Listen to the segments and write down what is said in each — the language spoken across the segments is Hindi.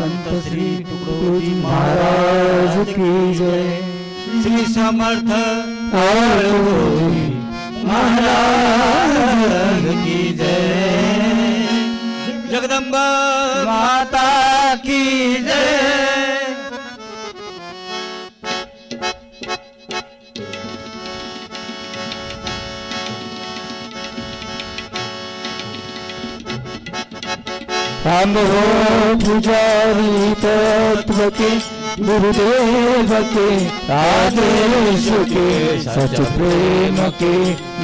संत श्री टुकड़ो जी महाराज की जय। श्री समर्थ महाराज की जय। जगदम्बा माता की जय। हम हो पुजारी तत्व के गुरुदेव के आदेश के सच प्रेम के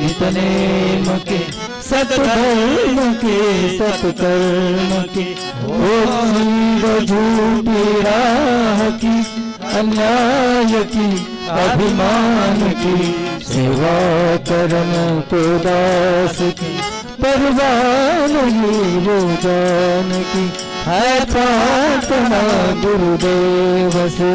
नितनेम के सतधर्म के सतकर्म के ओ झूठी राह की अन्याय की अभिमान की सेवा करन तो दास की परवान रोजान की है प्रार्थना गुरुदेव से।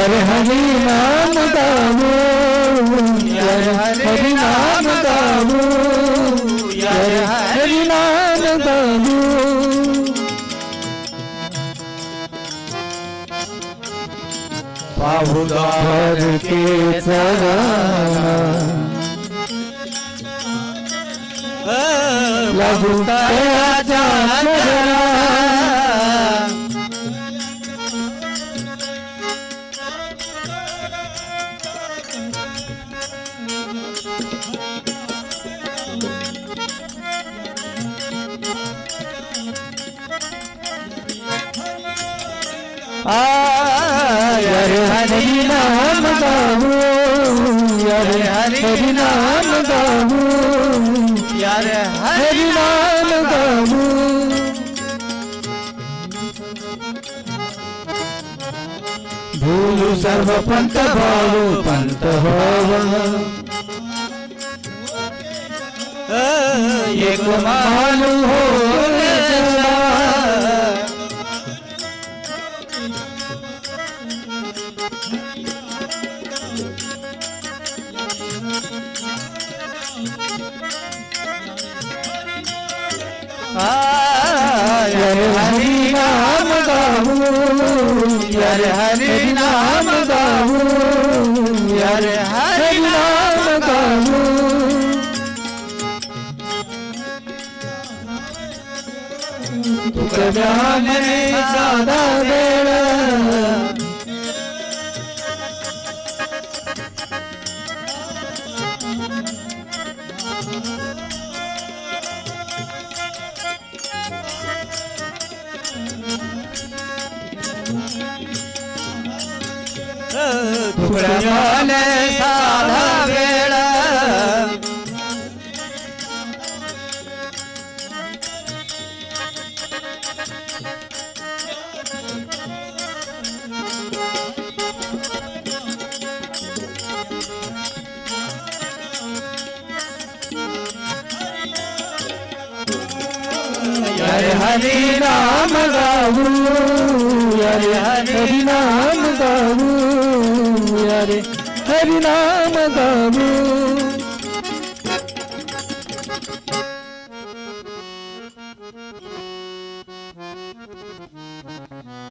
हरे हरि नाम गावो हरे हरि नाम गावो हरे हरि नाम गावो पाहुदार के चरण लघु तया हरे हरि नाम हरे हरि नाम गावो हरे हरि नाम भूलु सर्व पंथ भावो भाव एक मालू हो ਜਰ ਹਰੀ ਨਾਮ ਗਾਹੂ ਜਰ ਹਰੀ ਨਾਮ ਗਾਹੂ ਜਰ ਹਰੀ ਨਾਮ ਗਾਹੂ ਤੁਕ ਜਾਣੇ ਸਾਦਾ ਵੇੜਾ तुकड्याने साधा वेळ हरे हरि नाम गावू ਯਾਰੇ ਹਰੀ ਨਾਮ ਦਾਰੂ ਯਾਰੇ ਹਰੀ ਨਾਮ ਦਾਰੂ